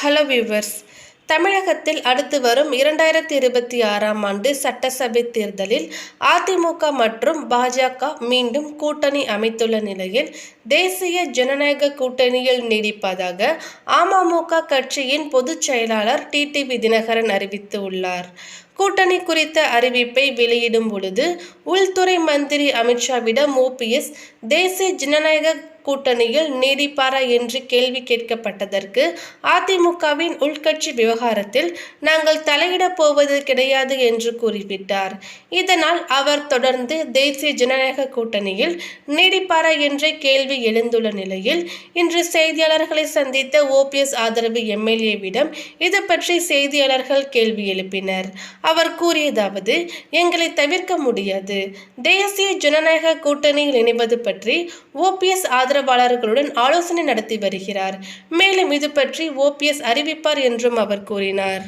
Hello viewers தமிழகத்தில் அடுத்து வரும் இரண்டாயிரத்தி இருபத்தி ஆறாம் ஆண்டு சட்டசபை தேர்தலில் அதிமுக மற்றும் பாஜக மீண்டும் கூட்டணி அமைத்துள்ள நிலையில் தேசிய ஜனநாயக கூட்டணியில் நீடிப்பதாக அமமுக கட்சியின் பொதுச் செயலாளர் டிடிவி தினகரன் அறிவித்து உள்ளார். கூட்டணி குறித்த அறிவிப்பை வெளியிடும் பொழுது உள்துறை மந்திரி அமித்ஷாவிடம் ஓபிஎஸ் தேசிய ஜனநாயக கூட்டணியில் நீடிப்பாரா என்று கேள்வி கேட்கப்பட்டதற்கு அதிமுகவின் உள்கட்சி விவகாரத்தில் நாங்கள் தலையிடப் போவது கிடையாது என்று கூறிவிட்டார் இதனால் அவர் தொடர்ந்து தேசிய ஜனநாயக கூட்டணியில் நீடிப்பாரா என்ற கேள்வி எழுந்துள்ள நிலையில் இன்று செய்தியாளர்களை சந்தித்த ஓபிஎஸ் ஆதரவு எம்எல்ஏவிடம் இது பற்றி செய்தியாளர்கள் கேள்வி எழுப்பினர். அவர் கூறியதாவது எங்களை தவிர்க்க முடியாது. தேசிய ஜனநாயக கூட்டணியில் இணைவது பற்றி ஓபிஎஸ் ஆதரவாளர்களுடன் ஆலோசனை நடத்தி வருகிறார். மேலும் இது பற்றி ஓபிஎஸ் அறிவிப்பார் என்றும் அவர் கூறினார்.